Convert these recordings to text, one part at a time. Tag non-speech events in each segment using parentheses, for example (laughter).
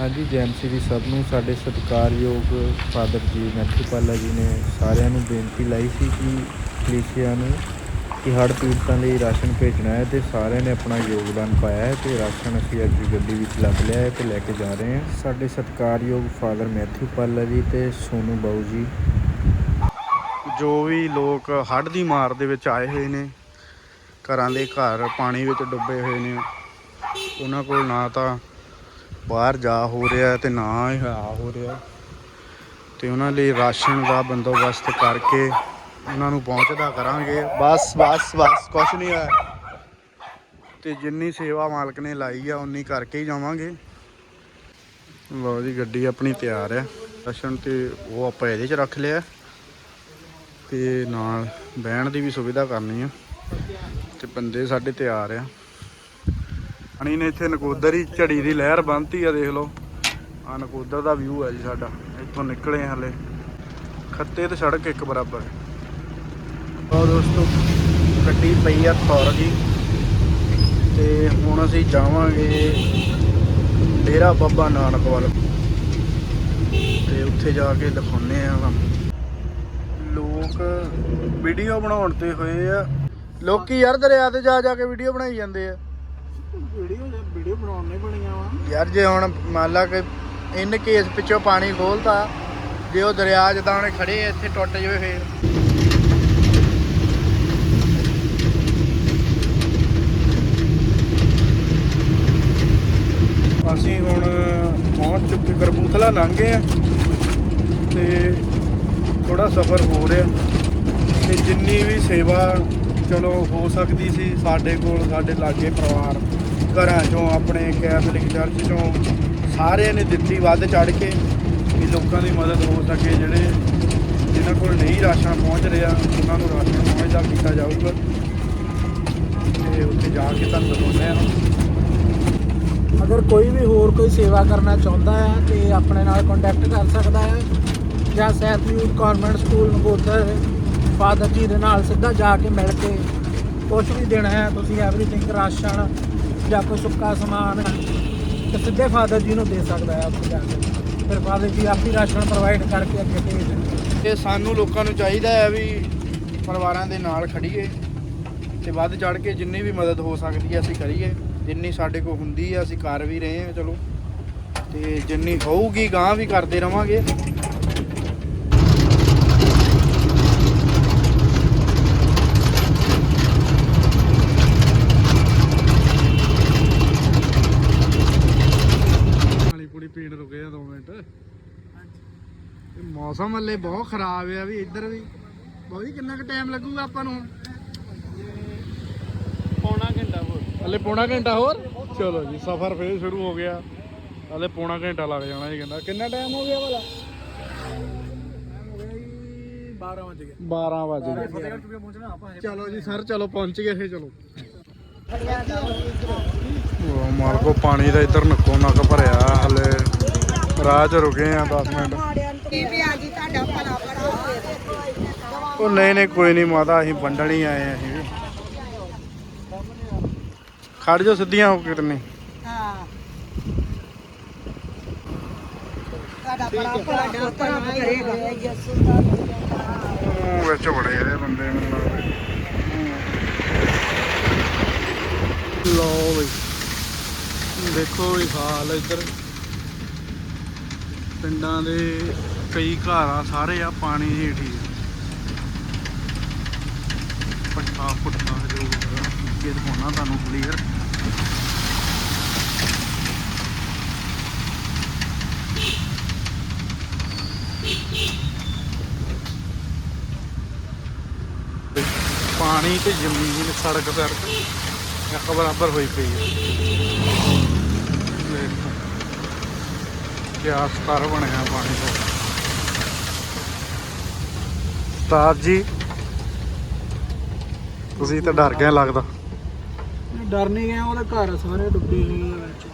ਹਾਂਜੀ ਜੈਮਸੀ ਦੀ ਸਭ ਨੂੰ ਸਾਡੇ ਸਤਿਕਾਰਯੋਗ ਫਾਦਰ ਜੀ ਮੈਥਿਊ ਜੀ ਨੇ ਸਾਰਿਆਂ ਨੂੰ ਬੇਨਤੀ ਲਾਈ ਸੀ ਕਿ ਕਲੀਸਿਆ ਨੂੰ ਕਿ ਹੜ੍ਹ ਪੀੜਤਾਂ ਲਈ ਰਾਸ਼ਨ ਭੇਜਣਾ ਹੈ ਤੇ ਸਾਰਿਆਂ ਨੇ ਆਪਣਾ ਯੋਗਦਾਨ ਪਾਇਆ ਹੈ ਤੇ ਰਾਸ਼ਨ ਅਸੀਂ ਅੱਜ ਗੱਡੀ ਵਿੱਚ ਲੱਦ ਲਿਆ ਹੈ ਤੇ ਲੈ ਕੇ ਜਾ ਰਹੇ ਹਾਂ। ਸਾਡੇ ਸਤਿਕਾਰਯੋਗ ਫਾਦਰ ਮੈਥਿਊ ਪਾਲਾ ਜੀ ਤੇ ਸੋਨੂ ਬਾਊ ਜੀ। ਜੋ ਵੀ ਲੋਕ ਹੜ੍ਹ ਦੀ ਮਾਰ ਦੇ ਵਿੱਚ ਆਏ ਹੋਏ ਨੇ, ਘਰਾਂ ਦੇ ਘਰ ਪਾਣੀ ਵਿੱਚ ਡੁੱਬੇ ਹੋਏ ਨੇ, ਉਹਨਾਂ ਕੋਲ ਨਾ ਤਾਂ ਬਾਹਰ ਜਾ ਹੋ ਰਿਹਾ ਤੇ ਨਾ ਆ ਹੋ ਰਿਹਾ। ਤੇ ਉਹਨਾਂ ਲਈ ਰਾਸ਼ਨ ਦਾ ਬੰਦੋਬਸਤ ਕਰਕੇ ਉਹਨਾਂ ਨੂੰ ਪਹੁੰਚਦਾ ਕਰਾਂਗੇ। ਬਸ ਬਸ ਬਸ, ਕੁਛ ਨਹੀਂ ਹੈ। ਤੇ ਜਿੰਨੀ ਸੇਵਾ ਮਾਲਕ ਨੇ ਲਾਈ ਆ, ਉਨੀ ਕਰਕੇ ਹੀ ਜਾਵਾਂਗੇ। ਲਓ ਜੀ, ਗੱਡੀ ਆਪਣੀ ਤਿਆਰ ਆ ਰਾਸ਼ਨ ਤੇ ਉਹ ਆਪਾਂ ਇਹਦੇ 'ਚ ਰੱਖ ਲਿਆ। ਤੇ ਨਾਲ ਬਹਿਣ ਦੀ ਵੀ ਸੁਵਿਧਾ ਕਰਨੀ ਆ। ਤੇ ਬੰਦੇ ਸਾਡੇ ਤਿਆਰ ਆ। ਪਾਣੀ ਨੇ ਇੱਥੇ ਨਕੋਦਰ ਹੀ ਝੜੀ ਦੀ ਲਹਿਰ ਬੰਨਤੀ ਆ, ਦੇਖ ਲਓ। ਆ ਨਕੋਦਰ ਦਾ ਵਿਊ ਹੈ ਜੀ ਸਾਡਾ। ਇੱਥੋਂ ਨਿਕਲੇ ਹਲੇ। ਖੱਤੇ ਤੇ ਸੜਕ ਇੱਕ ਬਰਾਬਰ। ਹੈ ਉਹ ਦੋਸਤੋ, ਗੱਡੀ ਪਈ ਆ ਥੌਰ ਜੀ। ਤੇ ਹੁਣ ਅਸੀਂ ਜਾਵਾਂਗੇ ਡੇਰਾ ਬਾਬਾ ਨਾਨਕ ਵੱਲ। ਤੇ ਉੱਥੇ ਜਾ ਕੇ ਦਿਖਾਉਨੇ ਆ ਤੁਹਾਨੂੰ। ਲੋਕ ਵੀਡੀਓ ਬਣਾਉਣ ਤੇ ਹੋਏ ਆ। ਲੋਕੀ ਯਾਰ ਦਰਿਆ ਤੇ ਜਾ ਜਾ ਕੇ ਵੀਡੀਓ ਬਣਾਈ ਜਾਂਦੇ ਆ। ਬਣਾਉਣੇ ਬਣੀਆਂ ਵਾ। ਯਾਰ ਜੇ ਹੁਣ ਮੰਨ ਲਾ ਕਿ ਇਨ ਕੇਸ ਪਿੱਛੋਂ ਪਾਣੀ ਖੋਲਤਾ ਜੇ ਉਹ ਦਰਿਆ ਜਿੱਦਾਂ ਉਹਨੇ ਖੜੇ ਆ ਇੱਥੇ ਟੁੱਟ ਜਾਵੇ ਫੇਰ। ਅਸੀਂ ਹੁਣ ਪਹੁੰਚ ਚੁੱਕੇ ਕਰਬੂਥਲਾ ਲੰਘ ਗਏ ਆ ਤੇ ਥੋੜਾ ਸਫ਼ਰ ਹੋ ਰਿਹਾ ਤੇ ਜਿੰਨੀ ਵੀ ਸੇਵਾ ਚਲੋ ਹੋ ਸਕਦੀ ਸੀ ਸਾਡੇ ਕੋਲ ਸਾਡੇ ਲਾਗੇ ਪਰਿਵਾਰ ਘਰਾਂ ਚੋਂ, ਆਪਣੇ ਕੈਥੋਲਿਕ ਚਰਚ ਚੋਂ ਸਾਰਿਆਂ ਨੇ ਦਿੱਤੀ ਵੱਧ ਚੜ ਕੇ ਵੀ ਲੋਕਾਂ ਦੀ ਮਦਦ ਹੋ ਸਕੇ ਜਿਹੜੇ ਜਿਨ੍ਹਾਂ ਕੋਲ ਨਹੀਂ ਰਾਸ਼ਨ ਪਹੁੰਚ ਰਿਹਾ ਉਹਨਾਂ ਨੂੰ ਰਾਸ਼ਨ ਪਹੁੰਚਦਾ ਕੀਤਾ ਜਾਊਗਾ। ਤੇ ਉੱਥੇ ਜਾ ਕੇ ਤੁਹਾਨੂੰ ਦਿਖਾਉਂਦੇ ਆ ਅਗਰ ਕੋਈ ਵੀ ਹੋਰ ਕੋਈ ਸੇਵਾ ਕਰਨਾ ਚਾਹੁੰਦਾ ਹੈ ਤੇ ਆਪਣੇ ਨਾਲ ਕੰਟੈਕਟ ਕਰ ਸਕਦਾ ਹੈ, ਜਾਂ Saif youth convent school Nakodar father ji ਦੇ ਨਾਲ ਸਿੱਧਾ ਜਾ ਕੇ ਮਿਲ ਕੇ ਕੁਝ ਵੀ ਦੇਣਾ ਹੈ, ਤੁਸੀਂ ਐਵਰੀਥਿੰਗ ਰਾਸ਼ਨ ਜਾਂ ਕੋਈ ਸੁੱਕਾ ਸਮਾਨ ਤੇ ਸਿੱਧੇ ਫਾਦਰ ਜੀ ਨੂੰ ਦੇ ਸਕਦਾ ਹੈ ਉੱਥੇ ਜਾ ਕੇ। ਫਿਰ ਫਾਦਰ ਜੀ ਆਪੀ ਰਾਸ਼ਨ ਪ੍ਰੋਵਾਈਡ ਕਰਕੇ ਅੱਗੇ ਭੇਜ ਦੇਣਗੇ ਤੇ ਸਾਨੂੰ ਲੋਕਾਂ ਨੂੰ ਚਾਹੀਦਾ ਹੈ ਵੀ ਪਰਿਵਾਰਾਂ ਦੇ ਨਾਲ ਖੜੀਏ ਤੇ ਵੱਧ ਚੜ ਕੇ ਜਿੰਨੀ ਵੀ ਮਦਦ ਹੋ ਸਕਦੀ ਹੈ ਅਸੀਂ ਕਰੀਏ। ਜਿੰਨੀ ਸਾਡੇ ਕੋਲ ਹੁੰਦੀ ਹੈ, ਅਸੀਂ ਕਰ ਵੀ ਰਹੇ ਹਾਂ, ਚਲੋ। ਤੇ ਜਿੰਨੀ ਹੋਊਗੀ ਗਾਂ ਵੀ ਕਰਦੇ ਰਵਾਂਗੇ ਪਾਣੀ ਪੂਰੀ ਪੀਣ ਰੁਕੇ ਆ 2 ਮਿੰਟ ਇਹ ਮੌਸਮ ਹਲੇ ਬਹੁਤ ਖਰਾਬ ਆ ਵੀ ਇੱਧਰ ਵੀ। ਬਹੁਤ ਕਿੰਨਾ ਕੁ ਟਾਈਮ ਲੱਗੂਗਾ ਆਪਾਂ ਨੂੰ? ਪੌਣਾ ਘੰਟਾ ਹੋਰ। ਹਲੇ ਪੌਣਾ ਘੰਟਾ ਹੋਰ? ਚਲੋ ਜੀ ਸਫ਼ਰ ਫੇਰ ਸ਼ੁਰੂ ਹੋ ਗਿਆ। ਹਲੇ ਪੌਣਾ ਘੰਟਾ ਲੱਗ ਜਾਣਾ ਜੀ ਕਹਿੰਦਾ। ਕਿੰਨਾ ਟਾਈਮ ਹੋ ਗਿਆ ਭਲਾ? 12 ਵਜੇ 12 ਵਜੇ ਚਲੋ ਜੀ ਸਰ ਚਲੋ ਪਹੁੰਚ ਗਏ ਫੇ ਚਲੋ। ਉਹ ਮਾਲਕੋ ਪਾਣੀ ਦਾ ਇੱਧਰ ਨੱਕੋ ਨੱਕ ਭਰਿਆ। ਹਲੇ ਰਾਹ 'ਚ ਰੁਕੇ ਆ 10 ਮਿੰਟ। ਕੀ ਵੀ ਆ ਜੀ ਤੁਹਾਡਾ ਭਲਾ ਬੜਾ ਹੋਵੇ ਉਹ ਨਹੀਂ ਨਹੀਂ ਕੋਈ ਨਹੀਂ ਮਾਤਾ ਅਸੀਂ ਵੰਡਣ ਹੀ ਆਏ ਆ ਅਸੀਂ ਵੀ। ਖੜ ਜਾ ਸਿੱਧੀਆਂ ਹੋ ਕੇ ਤਨੇ ਹਾਂ। ਤੁਹਾਡਾ ਬੜਾ ਭਲਾ ਤੁਹਾਡਾ ਕਰੇਗਾ ਯਿਸੂ ਦਾ ਉਹ ਵਿੱਚ ਬੜੇ ਇਹਦੇ ਬੰਦੇ ਮੈਨੂੰ ਲੋ ਬਈ ਦੇਖੋ ਵੀ ਹਾਲ ਇੱਧਰ। ਪਿੰਡਾਂ ਦੇ ਕਈ ਘਰ ਆ ਸਾਰੇ ਆ, ਪਾਣੀ ਹੇਠ ਹੀ ਪੱਟਾ ਪੁੱਟਾ ਜੋ ਹੈਗਾ ਦਿਖਾਉਣਾ ਤੁਹਾਨੂੰ ਕਲੀਅਰ ਪਾਣੀ ਤੇ ਜ਼ਮੀਨ ਸੜਕ ਸੜਕ ਇੱਕ ਬਰਾਬਰ ਹੋਈ ਪਈ ਹੈ ਦੇਖੋ, ਕਿਆ ਬਣਿਆ ਪਾਣੀ ਦਾ। ਉਸਤਾਦ ਜੀ। ਤੁਸੀਂ ਤਾਂ ਡਰ ਗਏ ਲੱਗਦਾ। ਡਰ ਨਹੀਂ ਗਿਆ ਉਹਦੇ ਘਰ ਸਾਰੇ ਡੁੱਬੇ ਹੋਏ ਆ ਵਿੱਚ।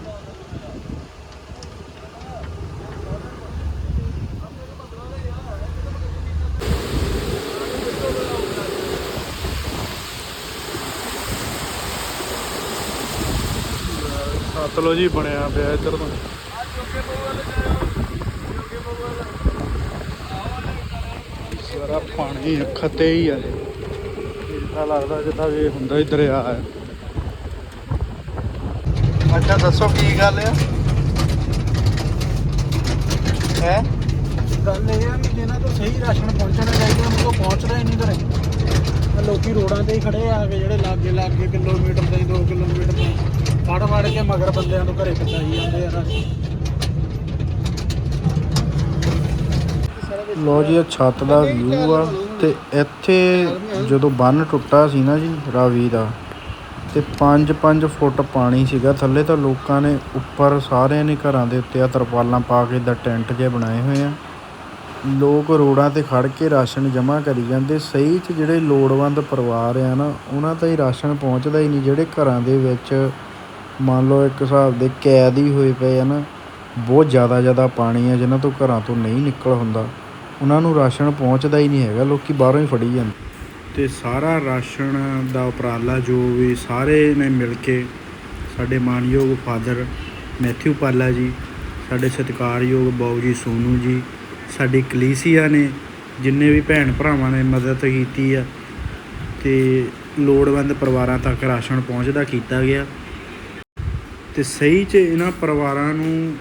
ਹੀ ਬਣਿਆ ਪਿਆ ਇੱਧਰ ਤਾਂ। ਸਾਰਾ ਪਾਣੀ ਖੱਤੇ ਹੀ ਆ। ਇਦਾਂ ਲੱਗਦਾ ਜਿੱਦਾਂ ਵੀ ਹੁੰਦਾ ਹੀ ਦਰਿਆ ਹੈ। ਅੱਛਾ, ਦੱਸੋ ਕੀ ਗੱਲ ਆ? ਹੈ? ਗੱਲ ਇਹ ਆ ਵੀ ਜਿਹਨਾਂ ਤੋਂ ਸਹੀ ਰਾਸ਼ਨ ਪਹੁੰਚਣਾ ਚਾਹੀਦਾ, ਉਹਨਾਂ ਤੋਂ ਪਹੁੰਚਦਾ ਹੀ ਨਹੀਂ ਘਰੇ। ਲੋਕੀ ਰੋਡਾਂ ਤੇ ਹੀ ਖੜੇ ਆ ਕੇ ਜਿਹੜੇ ਲਾਗੇ ਲਾਗੇ ਕਿਲੋਮੀਟਰ ਤੇ 2 ਕਿਲੋਮੀਟਰ ਤੇ ਫੜ ਫੜ ਕੇ ਮਗਰ ਬੰਦਿਆਂ ਨੂੰ ਘਰੇ ਪਹੁੰਚਾਈ ਜਾਂਦੇ ਆ ਰਾਸ਼ਨ ਲੋ ਜੀ, ਇਹ ਛੱਤ ਦਾ ਵਿਊ ਆ ਤੇ ਇੱਥੇ ਜਦੋਂ ਬੰਨ ਟੁੱਟਾ ਸੀ ਨਾ ਜੀ ਰਾਵੀ ਦਾ ਤੇ 5-5 ਫੁੱਟ ਪਾਣੀ ਸੀਗਾ, ਥੱਲੇ ਤਾਂ ਲੋਕਾਂ ਨੇ ਉੱਪਰ ਸਾਰਿਆਂ ਨੇ ਘਰਾਂ ਦੇ ਉੱਤੇ ਆ ਤਰਪਾਲਾਂ ਪਾ ਕੇ ਦਾ ਟੈਂਟ ਜੇ ਬਣਾਏ ਹੋਏ ਆ। ਲੋਕ ਰੋਡਾਂ ਤੇ ਖੜ ਕੇ ਰਾਸ਼ਨ ਜਮ੍ਹਾਂ ਕਰੀ ਜਾਂਦੇ, ਸਹੀ ਚ ਜਿਹੜੇ ਲੋੜਵੰਦ ਪਰਿਵਾਰ ਆ ਨਾ, ਉਹਨਾਂ ਤਾਂ ਹੀ ਰਾਸ਼ਨ ਪਹੁੰਚਦਾ ਹੀ ਨਹੀਂ, ਜਿਹੜੇ ਘਰਾਂ ਦੇ ਵਿੱਚ ਮੰਨ ਲਓ ਇੱਕ ਹਿਸਾਬ ਦੇ ਕੈਦ ਹੀ ਹੋਏ ਪਏ ਆ ਨਾ, ਬਹੁਤ ਜ਼ਿਆਦਾ ਜ਼ਿਆਦਾ ਪਾਣੀ ਆ, ਜਿਨ੍ਹਾਂ ਤੋਂ ਘਰਾਂ ਤੋਂ ਨਹੀਂ ਨਿਕਲ ਹੁੰਦਾ। ਉਹਨਾਂ ਨੂੰ ਰਾਸ਼ਨ ਪਹੁੰਚਦਾ ਹੀ ਨਹੀਂ ਹੈਗਾ, ਲੋਕੀ ਬਾਹਰੋਂ ਹੀ ਫੜੀ ਜਾਂਦੇ। ਤੇ ਸਾਰਾ ਰਾਸ਼ਨ ਦਾ ਉਪਰਾਲਾ ਜੋ ਵੀ ਸਾਰੇ ਨੇ ਮਿਲ ਕੇ ਸਾਡੇ ਮਾਨਯੋਗ ਫਾਦਰ ਮੈਥਿਊ ਪਾਲਾ ਜੀ, ਸਾਡੇ ਸਤਿਕਾਰਯੋਗ ਬਾਊ ਜੀ ਸੋਨੂ ਜੀ, ਸਾਡੀ ਕਲੀਸੀਆ ਨੇ ਜਿੰਨੇ ਵੀ ਭੈਣ ਭਰਾਵਾਂ ਨੇ ਮਦਦ ਕੀਤੀ ਆ ਤੇ ਲੋੜਵੰਦ ਪਰਿਵਾਰਾਂ ਤੱਕ ਰਾਸ਼ਨ ਪਹੁੰਚਦਾ ਕੀਤਾ ਗਿਆ। ਤੇ ਸਹੀ 'ਚ ਇਹਨਾਂ ਪਰਿਵਾਰਾਂ ਨੂੰ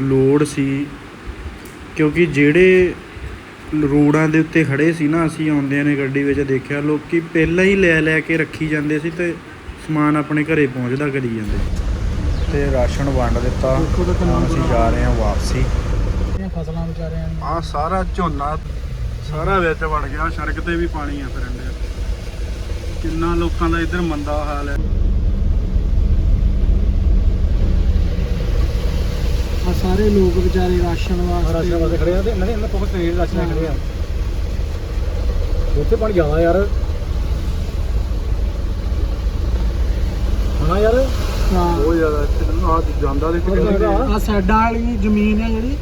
ਲੋੜ ਸੀ ਕਿਉਂਕਿ ਜਿਹੜੇ ਰੋਡਾਂ ਦੇ ਉੱਤੇ ਖੜੇ ਸੀ ਨਾ ਅਸੀਂ ਆਉਂਦਿਆਂ ਨੇ ਗੱਡੀ ਵਿੱਚ ਦੇਖਿਆ ਲੋਕੀ ਪਹਿਲਾਂ ਹੀ ਲੈ ਲੈ ਕੇ ਰੱਖੀ ਜਾਂਦੇ ਸੀ ਤੇ ਸਮਾਨ ਆਪਣੇ ਘਰੇ ਪਹੁੰਚਦਾ ਕਰੀ ਜਾਂਦੇ ਤੇ ਰਾਸ਼ਨ ਵੰਡ ਦਿੱਤਾ ਹੁਣ ਅਸੀਂ ਜਾ ਰਹੇ ਹਾਂ ਵਾਪਸੀ। ਫਸਲਾਂ ਵਿਚਾਰਿਆਂ ਆ ਸਾਰਾ ਝੋਨਾ ਸਾਰਾ ਵਿੱਚ ਵੜ ਗਿਆ ਸੜਕ ਤੇ ਵੀ ਪਾਣੀ ਆ ਫਿਰਨ ਡਿਆ। ਕਿੰਨਾ ਲੋਕਾਂ ਦਾ ਇੱਧਰ ਮੰਦਾ ਹਾਲ ਹੈ ਆ ਸਾਰੇ ਲੋਕ ਵਿਚਾਰੇ ਰਾਸ਼ਨ ਵਾਸਤੇ ਰਾਸ਼ਨ ਵਾਸਤੇ ਖੜੇ ਆ ਤੇ ਇਹਨਾਂ ਦੇ ਇਹਨਾਂ ਕੋਲ ਟ੍ਰੇਨ ਰਾਸ਼ਨ ਨਾਲ ਖੜੇ ਆ। ਉੱਥੇ ਪਾਣੀ ਜ਼ਿਆਦਾ ਯਾਰ। ਹਾਂ ਯਾਰ। ਹਾਂ। ਬਹੁਤ ਜ਼ਿਆਦਾ ਇੱਥੇ ਆ ਜਾਂਦਾ ਦੇਖੋ ਕਿੰਨੀ ਕੁ ਹੈ। ਆ ਸਾਈਡਾਂ ਵਾਲੀ ਜ਼ਮੀਨ ਹੈ ਜਿਹੜੀ।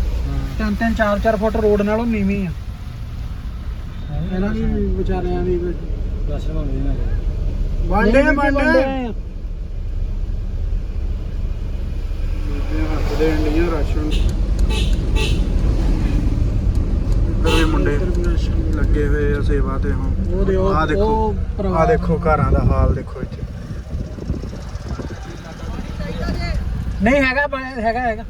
ਤਿੰਨ ਤਿੰਨ ਚਾਰ ਚਾਰ ਫੁੱਟ ਰੋਡ ਨਾਲੋਂ ਨੀਵੀਂ ਆ। ਇਹਨਾਂ ਦੀ ਵਿਚਾਰਿਆਂ ਦੀ ਰਾਸ਼ਨ ਮੰਗਦੇ ਨੇ ਵਾਂਡੇ ਵਾਂਡੇ ਵੰਡੇ ਆ। ਬੀਬੀਆਂ ਹੱਥ ਦੇਣ ਡੀਆਂ ਰਾਸ਼ਨ। ਇੱਧਰ ਵੀ ਮੁੰਡੇ ਲੱਗੇ ਹੋਏ ਆ ਸੇਵਾ ਤੇ ਹੁਣ ਆਹ ਦੇਖੋ ਆ ਦੇਖੋ ਘਰਾਂ ਦਾ ਹਾਲ ਦੇਖੋ ਇੱਥੇ। ਨਹੀਂ ਹੈਗਾ ਹੈਗਾ ਹੈਗਾ।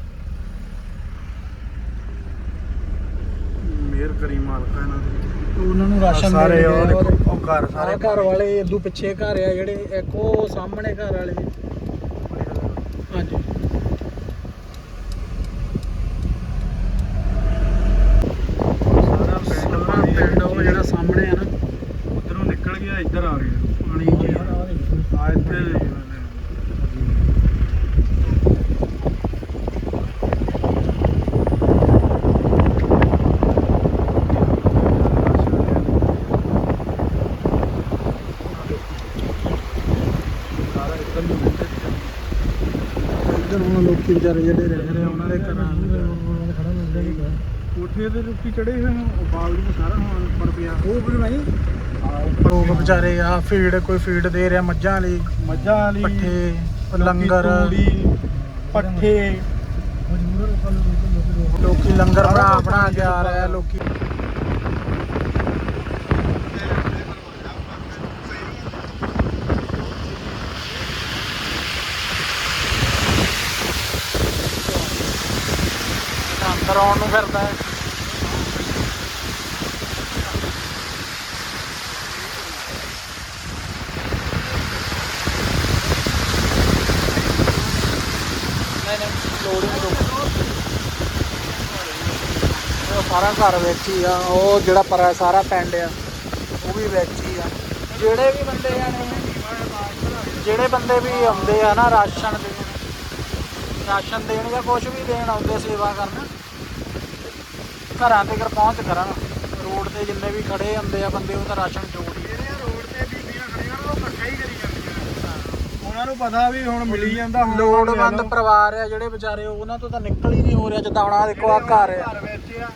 ਮਿਹਰ ਕਰੀ ਮਾਲਕਾ ਇਹਨਾਂ ਦੀ। ਉਹਨਾਂ ਨੂੰ ਰਾਸ਼ਨ ਸਾਰੇ ਉਹ ਘਰ ਸਾਰੇ ਸਾਰੇ ਘਰ ਵਾਲੇ ਇਦੋਂ ਪਿੱਛੇ ਘਰ ਆ ਜਿਹੜੇ ਇੱਕ ਉਹ ਸਾਹਮਣੇ ਘਰ ਵਾਲੇ। ਹਾਂਜੀ ਸਾਰਾ ਪਿੰਡ ਸਾਰਾ ਪਾਣੀ ਪਿੰਡ ਉਹ ਜਿਹੜਾ ਸਾਹਮਣੇ ਆ ਨਾ ਉਧਰੋਂ ਨਿਕਲ ਗਿਆ ਇੱਧਰ ਆ ਗਿਆ ਪਾਣੀ ਜੀ ਆ ਇੱਥੇ ਸਾਰਾ ਇੱਧਰ ਨੂੰ ਨਿਕਲ ਗਿਆ ਇੱਧਰ ਹੁਣ ਲੋਕੀ ਵਿਚਾਰੇ ਜਿਹੜੇ ਰਹਿ ਰਹੇ ਆ, ਉਹਨਾਂ ਦੇ ਘਰਾਂ ਕੋਠੇ ਦੇ ਲੋਕੀ ਚੜੇ ਹੋਏ ਨੇ ਉਹ ਬਾਲਦੀ ਸਾਰਾ ਹੁਣ ਉੱਪਰ ਪਿਆ। ਉਹ ਵੀ ਭਾਈ ਲੋਕ ਵਿਚਾਰੇ ਆ ਫੀਡ ਕੋਈ ਫੀਡ ਦੇ ਰਿਹਾ ਮੱਝਾਂ ਲਈ ਮੱਝਾਂ ਵਾਲੀ ਪੱਠੇ ਲੰਗਰ। ਤੂੜੀ, ਪੱਠੇ। ਲੋਕੀ ਲੰਗਰ ਬਣਾ ਬਣਾ ਕੇ ਆ ਰਹੇ ਆ ਲੋਕੀ। ਆਉਣ ਨੂੰ ਫਿਰਦਾ ਹੈ। ਸਾਰਾ ਘਰ ਵਿੱਚ ਹੀ ਆ। ਉਹ ਜਿਹੜਾ ਪਰਾ ਸਾਰਾ ਪਿੰਡ ਆ ਉਹ ਵੀ ਵਿੱਚ ਹੀ ਆ। ਜਿਹੜੇ ਵੀ ਬੰਦੇ ਆ ਨੇ ਜਿਹੜੇ ਬੰਦੇ ਵੀ ਆਉਂਦੇ ਆ ਨਾ ਰਾਸ਼ਨ ਦੇਣ ਰਾਸ਼ਨ ਦੇਣ ਜਾਂ ਕੁਝ ਵੀ ਦੇਣ ਆਉਂਦੇ ਸੇਵਾ ਕਰਨ ਘਰਾਂ ਤੇ ਪਹੁੰਚ ਕਰਨ ਰੋਡ ਤੇ ਜਿੰਨੇ ਵੀ ਖੜੇ ਹੁੰਦੇ ਆ ਬੰਦੇ ਉਹ ਤਾਂ ਰਾਸ਼ਨ ਜੋੜ ਹੀ ਰੋਡ ਤੇ ਬੀਬੀਆਂ ਖੜੀਆਂ ਉਹ ਇਕੱਠਾ ਹੀ ਕਰੀ ਜਾਂਦੀਆਂ ਉਹਨਾਂ ਨੂੰ ਪਤਾ ਵੀ ਹੁਣ ਮਿਲੀ ਜਾਂਦਾ ਹੁਣ ਲੋੜਵੰਦ ਪਰਿਵਾਰ ਆ ਜਿਹੜੇ ਵਿਚਾਰੇ ਉਹਨਾਂ ਤੋਂ ਤਾਂ ਨਿਕਲ ਹੀ ਨਹੀਂ ਹੋ ਰਿਹਾ ਜਿੱਦਾਂ ਹੁਣ ਆਹ ਦੇਖੋ ਆ ਘਰ ਆ। ਘਰ ਵਿੱਚ ਆ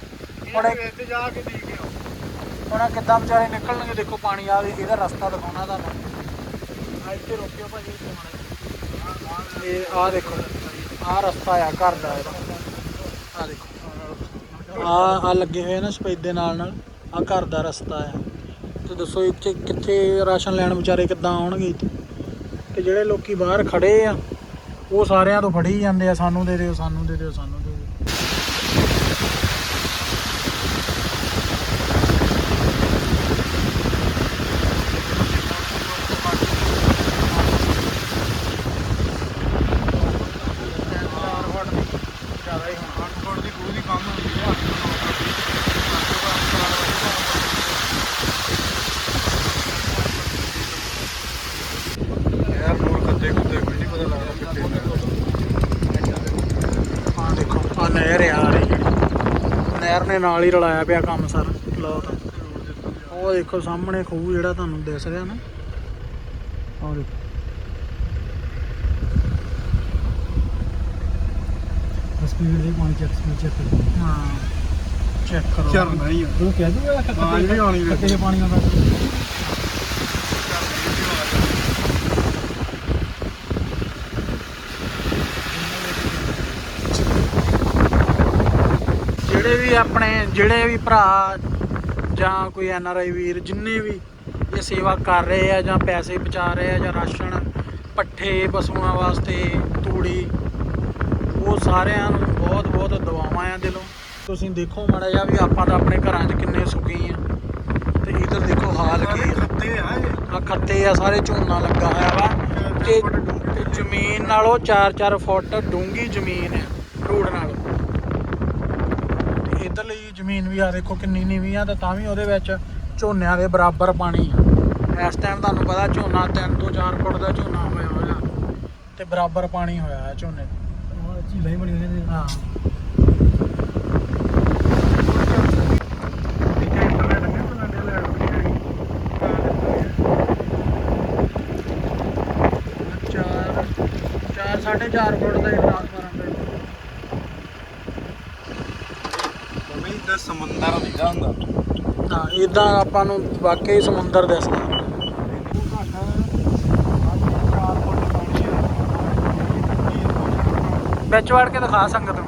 ਹੁਣ ਵਿੱਚ ਜਾ ਕੇ ਦੇ ਕੇ ਆਓ। ਹੁਣ ਕਿੱਦਾਂ ਵਿਚਾਰੇ ਨਿਕਲਣਗੇ ਦੇਖੋ ਪਾਣੀ ਆ ਇਹਦਾ ਰਸਤਾ ਦਿਖਾਉਣਾ ਤੁਹਾਨੂੰ। ਆ ਇੱਥੇ ਰੋਕਿਓ ਭਾਜੀ ਇੱਥੇ ਮਾੜਾ। ਇਹ ਆ ਦੇਖੋ ਆ ਰਸਤਾ ਆ ਘਰ ਦਾ ਇਹਦਾ। ਆ ਦੇਖੋ। ਆ ਆ ਲੱਗੇ ਹੋਏ ਨਾ ਸਪੈਦੇ ਨਾਲ ਨਾਲ, ਆ ਘਰ ਦਾ ਰਸਤਾ ਆ। ਤੇ ਦੱਸੋ ਇੱਥੇ ਕਿੱਥੇ ਰਾਸ਼ਨ ਲੈਣ ਵਿਚਾਰੇ ਕਿੱਦਾਂ ਆਉਣਗੇ ਇੱਥੇ? ਤੇ ਜਿਹੜੇ ਲੋਕੀ ਬਾਹਰ ਖੜੇ ਆ, ਉਹ ਸਾਰਿਆਂ ਤੋਂ ਫੜੀ ਜਾਂਦੇ ਆ, ਸਾਨੂੰ ਦੇ ਦਿਓ, ਸਾਨੂੰ ਦੇ ਦਿਓ, ਸਾਨੂੰ ਦੇ ਦਿਓ ਯਾਰ ਹੋਰ ਖੱਤੇ ਖੁੱਤੇ ਕੋਈ ਨਹੀਂ ਪਤਾ ਲੱਗਦਾ ਕਿੱਥੇ ਨੇ ਆ ਦੇਖੋ ਆ ਨਹਿਰ ਆ ਆ ਰਹੀ ਨਹਿਰ ਨੇ ਨਾਲ ਹੀ ਰਲਾਇਆ ਪਿਆ ਕੰਮ ਸਾਰਾ ਲਓ ਤਾਂ ਉਹ ਦੇਖੋ ਸਾਹਮਣੇ ਖੂਹ ਜਿਹੜਾ ਤੁਹਾਨੂੰ ਦਿਸ ਰਿਹਾ ਨਾ। ਆਹ ਦੇਖੋ। ਸਪੀਡ ਦੇ ਪਾਣੀ ਚੈੱਕ ਸਪੀਡ ਚੈੱਕ ਕਰੋ ਹਾਂ ਚੈੱਕ ਕਰੋ। ਝਰਨਾ ਹੀ ਆ। ਉਹ ਕਹਿ ਦੂਗਾ ਕਿ ਵੀ ਆਉਣੀ ਪਾਣੀ ਆਉਂਦਾ। ਜਿਹੜੇ ਵੀ ਆਪਣੇ ਜਿਹੜੇ ਵੀ ਭਰਾ ਜਾਂ ਕੋਈ ਐਨ ਆਰ ਆਈ ਵੀਰ ਜਿੰਨੇ ਵੀ ਇਹ ਸੇਵਾ ਕਰ ਰਹੇ ਆ ਜਾਂ ਪੈਸੇ ਬਚਾ ਰਹੇ ਆ ਜਾਂ ਰਾਸ਼ਨ ਪੱਠੇ ਪਸ਼ੂਆਂ ਵਾਸਤੇ ਤੂੜੀ ਉਹ ਸਾਰਿਆਂ ਨੂੰ ਬਹੁਤ ਬਹੁਤ ਦੁਆਵਾਂ ਆ ਦਿਲੋਂ। ਤੁਸੀਂ ਦੇਖੋ ਮਾੜਾ ਜਿਹਾ ਵੀ ਆਪਾਂ ਤਾਂ ਆਪਣੇ ਘਰਾਂ 'ਚ ਕਿੰਨੇ ਸੁਖੀ ਆ। ਤੇ ਇਧਰ ਦੇਖੋ ਹਾਲ ਕੀ ਆ। ਖੱਤੇ ਆ ਆ ਖੱਤੇ ਆ ਸਾਰੇ ਝੋਨਾ ਲੱਗਾ ਹੋਇਆ ਵਾ। ਤੇ ਤੇ ਜ਼ਮੀਨ ਨਾਲੋਂ 4-4 ਫੁੱਟ ਡੂੰਗੀ ਜ਼ਮੀਨ ਹੈ ਰੋਡ ਨਾਲੋਂ। ਇਧਰਲੀ ਜ਼ਮੀਨ ਵੀ ਆ ਦੇਖੋ ਕਿੰਨੀ ਨੀਵੀਂ ਆ ਤੇ ਤਾਂ ਵੀ ਉਹਦੇ ਵਿੱਚ ਝੋਨਿਆਂ ਦੇ ਬਰਾਬਰ ਪਾਣੀ ਆ। ਇਸ ਟਾਈਮ ਤੁਹਾਨੂੰ ਪਤਾ ਝੋਨਾ 3 ਤੋਂ 4 ਫੁੱਟ ਦਾ ਝੋਨਾ ਹੋਇਆ ਹੋਇਆ। ਤੇ ਬਰਾਬਰ ਪਾਣੀ ਹੋਇਆ ਹੈ ਝੋਨੇ ਦੇ। ਝੀਲਾਂ ਹੀ ਬਣੀਆਂ ਨੇ ਹਾਂ। ਚਾਰ ਚਾਰ ਸਾਢੇ ਚਾਰ ਫੁੱਟ ਦਾ ਹੀ ਟ੍ਰਾਂਸਫਾਰਮਰ ਮੰਮੀ ਤੇ ਸਮੁੰਦਰ ਹੁੰਦਾ ਹਾਂ ਇਦਾਂ ਆਪਾਂ ਨੂੰ ਵਾਕਈ ਸਮੁੰਦਰ ਦਿਸਦਾ ਵਿੱਚ ਵੜ ਕੇ ਦਿਖਾ ਸੰਗਤ ਨੂੰ।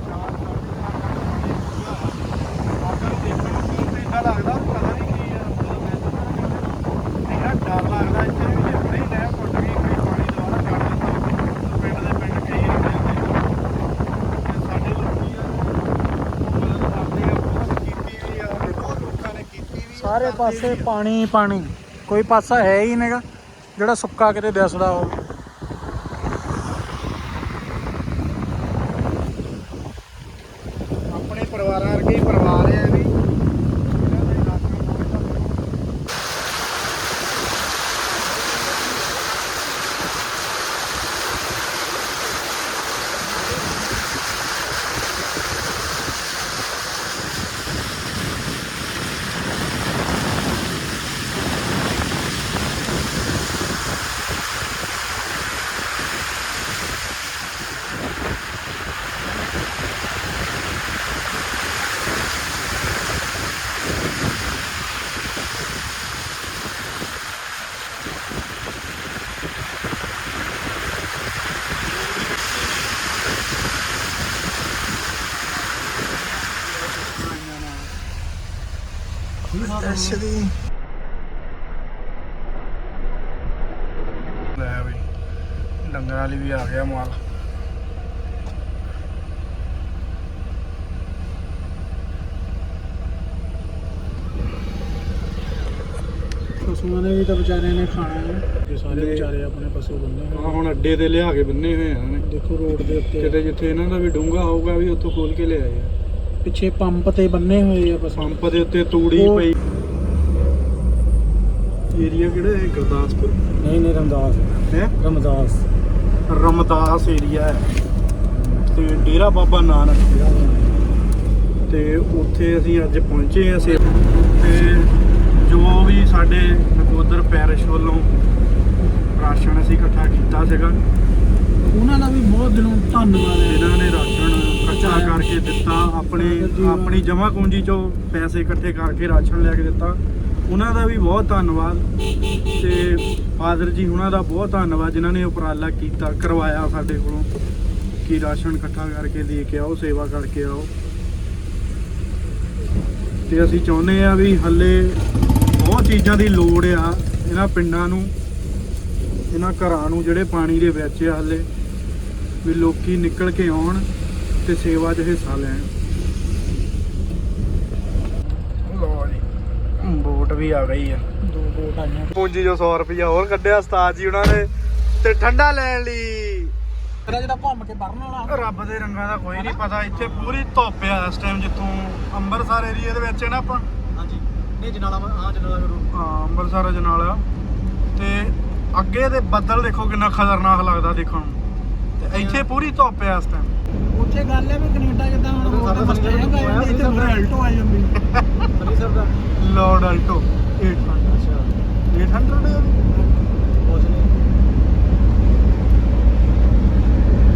ਲੱਗਦਾ, ਪਤਾ ਨਹੀਂ ਕੀ ਆ। ਇੰਨਾ ਡਰ ਲੱਗਦਾ ਇੱਥੇ ਵੀ ਜੇ ਨਹੀਂ ਲੈ ਫੁੱਟ ਗਈ ਕੋਈ ਪਾਣੀ ਦੁਆਰਾ ਚੜ ਜਾਂਦਾ ਪਿੰਡ ਦੇ ਪਿੰਡ ਕਈ ਸਾਡੇ ਲੋਕੀ ਆ ਉਹ ਮਦਦ ਕਰਦੇ ਆ ਬਹੁਤ ਕੀਤੀ ਵੀ ਆ ਬਹੁਤ ਲੋਕਾਂ ਨੇ ਕੀਤੀ ਵੀ ਆ, ਸਾਰੇ ਪਾਸੇ ਪਾਣੀ ਪਾਣੀ। ਕੋਈ ਪਾਸਾ ਹੈ ਹੀ ਨਹੀਂਗਾ ਜਿਹੜਾ ਸੁੱਕਾ ਕਿਤੇ ਦਿਸਦਾ ਹੋਵੇ ਆਪਣੇ ਪਰਿਵਾਰਾਂ ਵਰਗੇ ਹੀ ਪਰਿਵਾਰ ਆ ਇਹ ਵੀ ਇਹਨਾਂ ਦੇ ਇਲਾਕੇ ਬਹੁਤ ਅਸਲੀ ਲੈ ਬਈ ਡੰਗਰਾਂ ਲਈ ਵੀ ਆ ਗਿਆ ਮਾਲ। ਪਸ਼ੂਆਂ ਨੇ ਵੀ ਤਾਂ ਵਿਚਾਰਿਆਂ ਨੇ ਖਾਣਾ ਹੈ। ਇਹ ਸਾਰੇ। ਵਿਚਾਰੇ ਆਪਣੇ ਪਸ਼ੂ ਆ ਹੋਏ ਹੁਣ ਅੱਡੇ ਤੇ ਲਿਆ ਕੇ ਬੰਨੇ ਹੋਏ ਆ ਇਹਨਾਂ। ਨੇ ਦੇਖੋ ਰੋਡ ਦੇ ਉੱਤੇ। ਕਿਤੇ ਜਿੱਥੇ ਇਹਨਾਂ ਦਾ ਵੀ ਡੂੰਘਾ ਹੋਊਗਾ ਵੀ ਉੱਥੋਂ ਖੋਲ ਕੇ ਲਿਆਏ ਆ। ਪਿੱਛੇ ਪੰਪ ਤੇ ਬੰਨੇ ਹੋਏ ਆ ਪਸ਼ੂ। ਪੰਪ ਦੇ ਉੱਤੇ ਤੂੜੀ ਪਈ। ਏਰੀਆ ਕਿਹੜਾ ਹੈ ਗੁਰਦਾਸਪੁਰ? ਨਹੀਂ ਨਹੀਂ ਰਮਦਾਸ। ਹੈ? ਰਮਦਾਸ। ਰਮਦਾਸ ਏਰੀਆ ਹੈ। ਤੇ ਡੇਰਾ ਬਾਬਾ ਨਾਨਕ। ਤੇ ਉੱਥੇ ਅਸੀਂ ਅੱਜ ਪਹੁੰਚੇ ਹਾਂ ਸੇ ਤੇ ਜੋ ਵੀ ਸਾਡੇ ਨਕੋਦਰ ਪੈਰਿਸ਼ ਵੱਲੋਂ ਰਾਸ਼ਨ ਅਸੀਂ ਇਕੱਠਾ ਕੀਤਾ ਸੀਗਾ ਉਹਨਾਂ ਦਾ ਵੀ ਬਹੁਤ ਦਿਲੋਂ ਧੰਨਵਾਦ ਹੈ। ਇਹਨਾਂ ਨੇ ਰਾਸ਼ਨ ਇਕੱਠਾ ਕਰਕੇ ਦਿੱਤਾ ਆਪਣੇ ਆਪਣੀ ਜਮ੍ਹਾਂ ਪੂੰਜੀ ਚੋਂ ਪੈਸੇ ਇਕੱਠੇ ਕਰਕੇ ਰਾਸ਼ਨ ਲੈ ਕੇ ਦਿੱਤਾ। ਉਹਨਾਂ ਦਾ ਵੀ ਬਹੁਤ ਧੰਨਵਾਦ ਤੇ ਫਾਦਰ ਜੀ ਉਹਨਾਂ ਦਾ ਬਹੁਤ ਧੰਨਵਾਦ ਜਿਨ੍ਹਾਂ ਨੇ ਉਪਰਾਲਾ ਕੀਤਾ, ਕਰਵਾਇਆ ਸਾਡੇ ਕੋਲੋਂ ਕਿ ਰਾਸ਼ਨ ਇਕੱਠਾ ਕਰਕੇ ਦੇ ਕੇ ਆਓ, ਸੇਵਾ ਕਰਕੇ ਆਓ। ਤੇ ਅਸੀਂ ਚਾਹੁੰਦੇ ਆ ਵੀ ਹੱਲੇ ਬਹੁਤ ਚੀਜ਼ਾਂ ਦੀ ਲੋੜ ਆ ਇਹਨਾਂ ਪਿੰਡਾਂ ਨੂੰ, ਇਹਨਾਂ ਘਰਾਂ ਨੂੰ ਜਿਹੜੇ ਪਾਣੀ ਦੇ ਵਿੱਚ ਆ ਹੱਲੇ, ਵੀ ਲੋਕੀ ਨਿਕਲ ਕੇ ਆਉਣ ਤੇ ਸੇਵਾ 'ਚ ਹਿੱਸਾ ਲੈਣ ਲੋ ਜੀ ਬੋਟ ਵੀ ਆ ਗਈ ਆ। ਦੋ ਬੋਟ ਆਈਆਂ। ਪੂੰਜੀ ਜੋ 100 ਰੁਪਇਆ ਹੋਰ ਕੱਢਿਆ ਉਸਤਾਦ ਜੀ ਉਹਨਾਂ ਨੇ ਤੇ ਠੰਡਾ ਲੈਣ ਲਈ। ਤੇਰਾ ਜਿਹੜਾ ਘੁੰਮ ਕੇ ਵਰਨ ਵਾਲਾ ਰੱਬ ਦੇ ਰੰਗਾਂ ਦਾ ਕੋਈ ਨਹੀਂ ਪਤਾ ਇੱਥੇ ਪੂਰੀ ਧੁੱਪ ਆ ਇਸ ਟਾਈਮ ਜਿੱਥੋਂ ਅੰਮ੍ਰਿਤਸਰ ਏਰੀਆ ਦੇ ਵਿੱਚ ਹੈ ਨਾ ਆਪਾਂ। ਹਾਂਜੀ। ਨਹੀਂ ਜਨਾਲਾ ਹਾਂ ਜਨਾਲਾ ਕਰੋ ਹਾਂ ਅੰਮ੍ਰਿਤਸਰ ਅਜਨਾਲਾ ਤੇ ਅੱਗੇ ਦੇ ਬੱਦਲ ਦੇਖੋ ਕਿੰਨਾ ਖਤਰਨਾਕ ਲੱਗਦਾ ਦੇਖਣ ਨੂੰ। ਤੇ ਇੱਥੇ ਪੂਰੀ ਧੁੱਪ ਆ ਇਸ ਟਾਈਮ ਉੱਥੇ ਗੱਲ ਹੈ ਵੀ ਕੈਨੇਡਾ ਜਿੱਦਾਂ ਹੁਣ ਹੋਰ ਇੱਥੇ ਸਾਡਾ ਬਰੈਲਟੋ ਆ ਜਾਂਦੀ। (laughs) ਸਨੀ ਸਰ ਦਾ? ਲੌਰਡ ਅਲਟੋ 800 ਅੱਛਾ। 800 ਹੈ ਕੁਝ ਨਹੀਂ।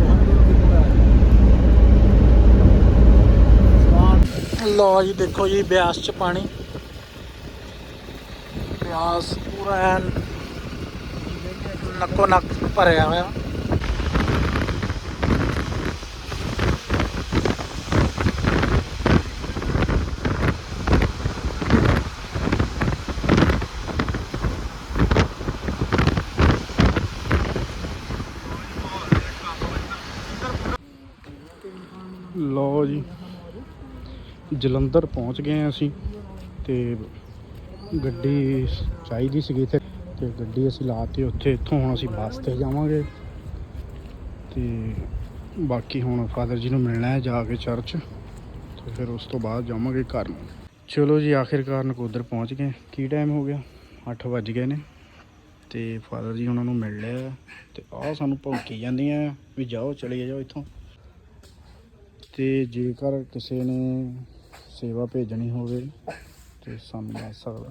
ਬਹੁਤ ਦੂਰ ਕਿੱਥੇ ਦਾ ਸਮਾਨ ਲੋ ਜੀ ਦੇਖੋ ਜੀ ਬਿਆਸ ਚ ਪਾਣੀ। ਬਿਆਸ ਪੂਰਾ ਨੱਕੋ ਨੱਕ ਭਰਿਆ ਹੋਇਆ। ਲਓ ਜੀ। ਜਲੰਧਰ ਪਹੁੰਚ ਗਏ ਹਾਂ ਅਸੀਂ ਤੇ ਗੱਡੀ ਚਾਹੀਦੀ ਸੀਗੀ ਇੱਥੇ ਤੇ ਗੱਡੀ ਅਸੀਂ ਲਾਤੀ ਉੱਥੇ। ਇੱਥੋਂ ਹੁਣ ਅਸੀਂ ਬੱਸ ਤੇ ਜਾਵਾਂਗੇ ਤੇ ਬਾਕੀ ਹੁਣ ਫਾਦਰ ਜੀ ਨੂੰ ਮਿਲਣਾ ਹੈ ਜਾ ਕੇ ਚਰਚ ਤੇ ਫਿਰ ਉਸ ਤੋਂ ਬਾਅਦ ਜਾਵਾਂਗੇ ਘਰ। ਨੂੰ ਚਲੋ ਜੀ, ਆਖਿਰਕਾਰ ਨਕੋਦਰ ਪਹੁੰਚ ਗਏ ਕੀ ਟਾਈਮ ਹੋ ਗਿਆ? 8 ਵੱਜ ਗਏ ਨੇ ਤੇ ਫਾਦਰ ਜੀ ਉਹਨਾਂ ਨੂੰ ਮਿਲ ਲਿਆ ਤੇ ਆਹ ਸਾਨੂੰ ਭੌਂਕੀ ਜਾਂਦੀਆਂ ਵੀ ਜਾਓ, ਚਲੇ ਜਾਓ ਇੱਥੋਂ। ਤੇ ਜੇਕਰ ਕਿਸੇ ਨੇ ਸੇਵਾ ਭੇਜਣੀ ਹੋਵੇ ਤੇ ਸਾਨੂੰ ਦੱਸ ਸਕਦਾ।